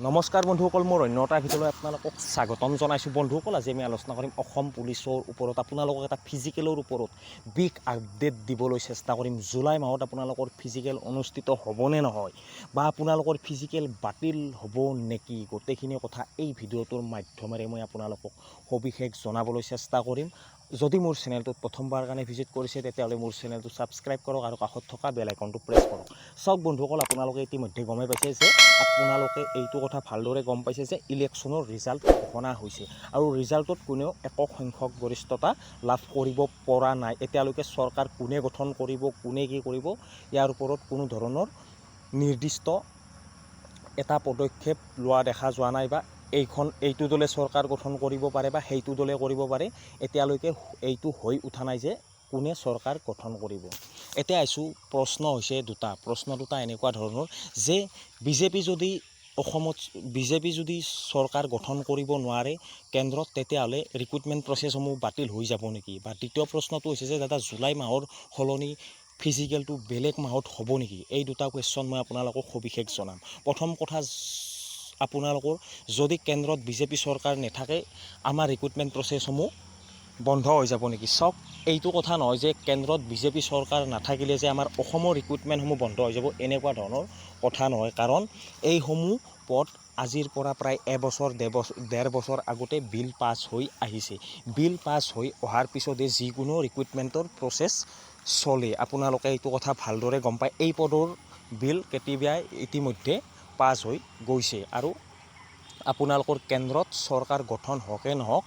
নমস্কাৰ বন্ধুসকল, মোৰ অন্য এটাৰ ভিতৰলৈ আপোনালোকক স্বাগতম জনাইছোঁ। বন্ধুসকল, আজি আমি আলোচনা কৰিম অসম পুলিচৰ ওপৰত, আপোনালোকক এটা ফিজিকেলৰ ওপৰত বিগ আপডেট দিবলৈ চেষ্টা কৰিম। জুলাই মাহত আপোনালোকৰ ফিজিকেল অনুষ্ঠিত হ'বনে নহয় বা আপোনালোকৰ ফিজিকেল বাতিল হ'ব নেকি? গোটেইখিনি কথা এই ভিডিঅ'টোৰ মাধ্যমেৰে মই আপোনালোকক সবিশেষ জনাবলৈ চেষ্টা কৰিম। যদি মোৰ চেনেলটোত প্ৰথমবাৰ কাৰণে ভিজিট কৰিছে, তেতিয়াহ'লে মোৰ চেনেলটো ছাবস্ক্ৰাইব কৰক আৰু কাষত থকা বেল আইকনটো প্ৰেছ কৰক। চাওক বন্ধুসকল, আপোনালোকে ইতিমধ্যে গমেই পাইছে যে আপোনালোকে এইটো কথা ভালদৰে গম পাইছে যে ইলেকশ্যনৰ ৰিজাল্ট ঘোষণা হৈছে আৰু ৰিজাল্টত কোনেও একক সংখ্যক গৰিষ্ঠতা লাভ কৰিব পৰা নাই। এতিয়ালৈকে চৰকাৰ কোনে গঠন কৰিব, কোনে কি কৰিব, ইয়াৰ ওপৰত কোনো ধৰণৰ নিৰ্দিষ্ট এটা পদক্ষেপ লোৱা দেখা যোৱা নাই বা এইখন এইটো দলে চৰকাৰ গঠন কৰিব পাৰে বা সেইটো দলে কৰিব পাৰে এতিয়ালৈকে এইটো হৈ উঠা নাই যে কোনে চৰকাৰ গঠন কৰিব। এতিয়া আহিছোঁ প্ৰশ্ন হৈছে দুটা। প্ৰশ্ন দুটা এনেকুৱা ধৰণৰ যে বিজেপি যদি অসমত বিজেপি যদি চৰকাৰ গঠন কৰিব নোৱাৰে কেন্দ্ৰত তেতিয়াহ'লে ৰিক্ৰুটমেণ্ট প্ৰচেছসমূহ বাতিল হৈ যাব নেকি? বা দ্বিতীয় প্ৰশ্নটো হৈছে যে দাদা জুলাই মাহৰ সলনি ফিজিকেলটো বেলেগ মাহত হ'ব নেকি? এই দুটা কুৱেশ্যন মই আপোনালোকক সবিশেষ জনাম। প্ৰথম কথা আপোনালোকৰ যদি কেন্দ্ৰত বিজেপি চৰকাৰ নাথাকে, আমাৰ ৰিক্ৰুটমেণ্ট প্ৰচেছসমূহ বন্ধ হৈ যাব নেকি? চাওক এইটো কথা নহয় যে কেন্দ্ৰত বিজেপি চৰকাৰ নাথাকিলে যে আমাৰ অসমৰ ৰিক্ৰুটমেণ্টসমূহ বন্ধ হৈ যাব, এনেকুৱা ধৰণৰ কথা নহয়। কাৰণ এইসমূহ পদ আজিৰ পৰা প্ৰায় এবছৰ ডেবছৰ ডেৰ বছৰ আগতে বিল পাছ হৈ আহিছে। বিল পাছ হৈ অহাৰ পিছতে যিকোনো ৰিক্ৰুটমেণ্টৰ প্ৰচেছ চলে। আপোনালোকে এইটো কথা ভালদৰে গম পায়। এই পদৰ বিল কেতিয়াবাই ইতিমধ্যে পাছ হৈ গৈছে আৰু আপোনালোকৰ কেন্দ্ৰত চৰকাৰ গঠন হওকে নহওক,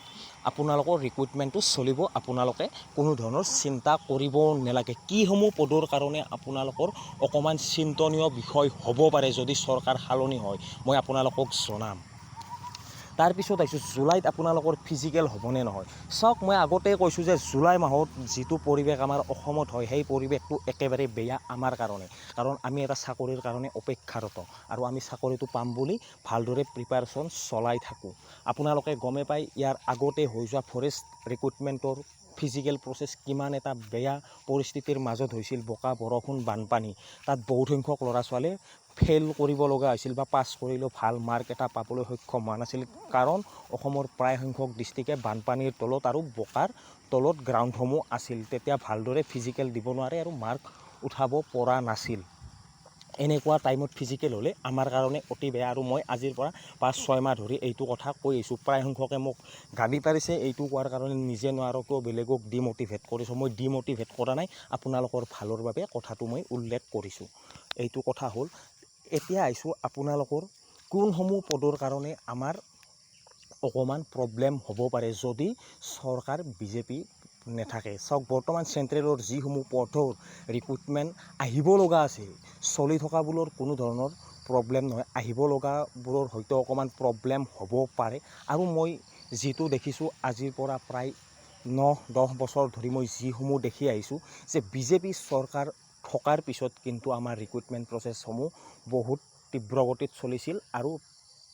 আপোনালোকৰ ৰিক্ৰুটমেণ্টটো চলিব, আপোনালোকে কোনো ধৰণৰ চিন্তা কৰিব নালাগে। কিসমূহ পদৰ কাৰণে আপোনালোকৰ অকণমান চিন্তনীয় বিষয় হ'ব পাৰে যদি চৰকাৰ সলনি হয়? মই আপোনালোকক জনাম। তাৰপিছত আহিছোঁ, জুলাইত আপোনালোকৰ ফিজিকেল হ'বনে নহয়? চাওক, মই আগতে কৈছোঁ যে জুলাই মাহত যিটো পৰিৱেশ আমাৰ অসমত হয়, সেই পৰিৱেশটো একেবাৰে বেয়া আমাৰ কাৰণে। কাৰণ আমি এটা চাকৰিৰ কাৰণে অপেক্ষাৰত। আৰু আমি চাকৰিটো পাম বুলি ভালদৰে প্ৰিপাৰেশ্যন চলাই থাকোঁ। আপোনালোকে গমে পায়, ইয়াৰ আগতে হৈ যোৱা ফৰেষ্ট ৰিক্ৰুটমেণ্টৰ ফিজিকেল প্ৰচেছ কিমান এটা বেয়া পৰিস্থিতিৰ মাজত হৈছিল, বোকা, বৰষুণ, বানপানী। তাত বহুত সংখ্যক ল'ৰা ছোৱালীয়ে ফেইল কৰিব লগা হৈছিল বা পাছ কৰিলেও ভালো মাৰ্ক এটা পাবলৈ সক্ষম হোৱা নাছিল। কাৰণ অসমৰ প্ৰায় সংখ্যক ডিষ্ট্ৰিক্টে বানপানীৰ তলত আৰু বোকাৰ তলত গ্ৰাউণ্ডসমূহ আছিল। তেতিয়া ভালদৰে ফিজিকেল দিব নোৱাৰে আৰু মাৰ্ক উঠাব পৰা নাছিল। এনেকুৱা টাইমত ফিজিকেল হ'লে আমাৰ কাৰণে অতি বেয়া আৰু মই আজিৰ পৰা পাঁচ, ছয় মাহ ধৰি এইটো কথা কৈ আহিছোঁ প্ৰায় সংখ্যকে মোক গালি পাৰিছে, এইটো কোৱাৰ কাৰণে নিজে নোৱাৰকৈও বেলেগক ডিম'টিভেট কৰিছোঁ। মই ডিম'টিভেট কৰা নাই, আপোনালোকৰ ভালৰ বাবে কথাটো মই উল্লেখ কৰিছোঁ। এইটো কথা হ'ল এতিয়া আহিছোঁ আপোনালোকৰ কোনসমূহ পদৰ কাৰণে আমাৰ অকণমান প্ৰব্লেম হ'ব পাৰে যদি চৰকাৰ বিজেপি নাথাকে? চাওক, বৰ্তমান চেণ্ট্ৰেলৰ যিসমূহ পদৰ ৰিক্ৰুটমেণ্ট আহিব লগা আছে, চলি থকাবোৰৰ কোনো ধৰণৰ প্ৰব্লেম নহয়। আহিব লগাবোৰৰ হয়তো অকণমান প্ৰব্লেম হ'ব পাৰে। আৰু মই যিটো দেখিছোঁ, আজিৰ পৰা প্ৰায় ন, দহ বছৰ ধৰি মই যিসমূহ দেখি আহিছোঁ যে বিজেপি চৰকাৰ থকাৰ পিছত কিন্তু আমাৰ ৰিক্ৰুটমেণ্ট প্ৰচেছসমূহ বহুত তীব্ৰগতিত চলিছিল আৰু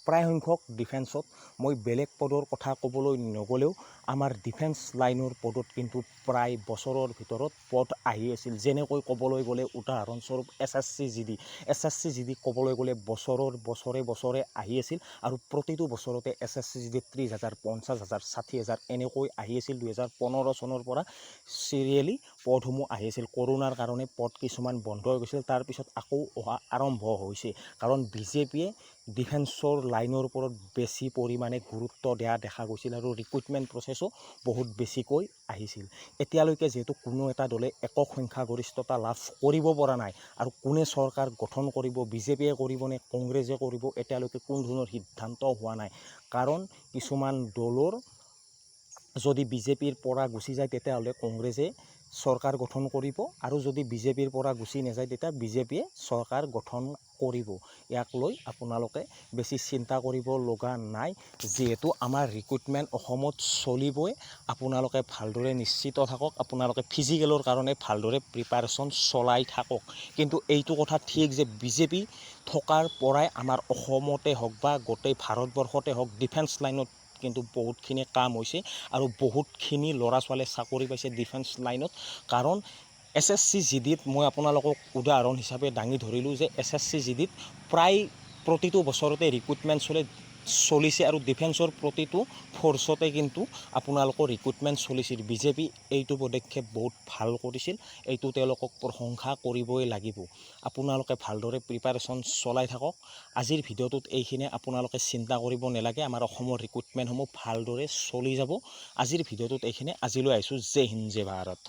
প্ৰায় সংখ্যক ডিফেন্সত মই বেলেগ পদৰ কথা ক'বলৈ নগ'লেও আমাৰ ডিফেন্স লাইনৰ পদত কিন্তু প্ৰায় বছৰৰ ভিতৰত পদ আহি আছিল। যেনেকৈ ক'বলৈ গ'লে উদাহৰণস্বৰূপ S S C G D. S S C G D ক'বলৈ গ'লে বছৰৰ বছৰে বছৰে আহি আছিল আৰু প্ৰতিটো বছৰতে S S C G D ত্ৰিছ হাজাৰ পঞ্চাছ হাজাৰ ষাঠি হাজাৰ এনেকৈ আহি আছিল দুহেজাৰ পোন্ধৰ চনৰ পৰা। চিৰিয়েলি পদসমূহ আহি আছিল। কৰোণাৰ কাৰণে পদ কিছুমান বন্ধ হৈ গৈছিল। তাৰপিছত আকৌ অহা আৰম্ভ হৈছে। কাৰণ বিজেপিয়ে ডিফেন্সৰ লাইনৰ ওপৰত বেছি পৰিমাণে গুৰুত্ব দিয়া দেখা গৈছিল আৰু ৰিক্ৰুটমেণ্ট প্ৰচেছো বহুত বেছিকৈ আহিছিল। এতিয়ালৈকে যিহেতু কোনো এটা দলে একক সংখ্যাগৰিষ্ঠতা লাভ কৰিব পৰা নাই আৰু কোনে চৰকাৰ গঠন কৰিব, বিজেপিয়ে কৰিব নে কংগ্ৰেছে কৰিব, এতিয়ালৈকে কোনো ধৰণৰ সিদ্ধান্ত হোৱা নাই। কাৰণ কিছুমান দলৰ যদি বিজেপিৰ পৰা গুচি যায় তেতিয়াহ'লে কংগ্ৰেছে চৰকাৰ গঠন কৰিব আৰু যদি বিজেপিৰ পৰা গুচি নাযায় তেতিয়া বিজেপিয়ে চৰকাৰ গঠন কৰিব। ইয়াক লৈ আপোনালোকে বেছি চিন্তা কৰিব লগা নাই। যিহেতু আমাৰ ৰিক্ৰুটমেণ্ট অসমত চলিবই, আপোনালোকে ভালদৰে নিশ্চিত থাকক, আপোনালোকে ফিজিকেলৰ কাৰণে ভালদৰে প্ৰিপাৰেশ্যন চলাই থাকক। কিন্তু এইটো কথা ঠিক যে বিজেপি থকাৰ পৰাই আমাৰ অসমতে হওক বা গোটেই ভাৰতবৰ্ষতে হওক ডিফেন্স লাইনত কিন্তু বহুতখিনি কাম হৈছে আৰু বহুতখিনি ল'ৰা ছোৱালীয়ে চাকৰি পাইছে ডিফেন্স লাইনত কাৰণ এছ এছ চি জি ডিত মই আপোনালোকক উদাহৰণ হিচাপে দাঙি ধৰিলোঁ যে এছ এছ চি জি ডিত প্ৰায় প্ৰতিটো বছৰতে ৰিক্ৰুটমেণ্ট চলে, চলিছে আৰু ডিফেন্সৰ প্ৰতিটো ফ'ৰ্চতে কিন্তু আপোনালোকৰ ৰিক্ৰুটমেণ্ট চলিছিল। বিজেপি এইটো পদক্ষেপ বহুত ভালো কৰিছিল, এইটো তেওঁলোকক প্ৰশংসা কৰিবই লাগিব। আপোনালোকে ভালদৰে প্ৰিপাৰেশ্যন চলাই থাকক। আজিৰ ভিডিঅ'টোত এইখিনিয়ে, আপোনালোকে চিন্তা কৰিব নালাগে, আমাৰ অসমৰ ৰিক্ৰুটমেণ্টসমূহ ভালদৰে চলি যাব। আজিৰ ভিডিঅ'টোত এইখিনি আজিলৈ আহিছোঁ। জয় হিন্দ, জয় ভাৰত।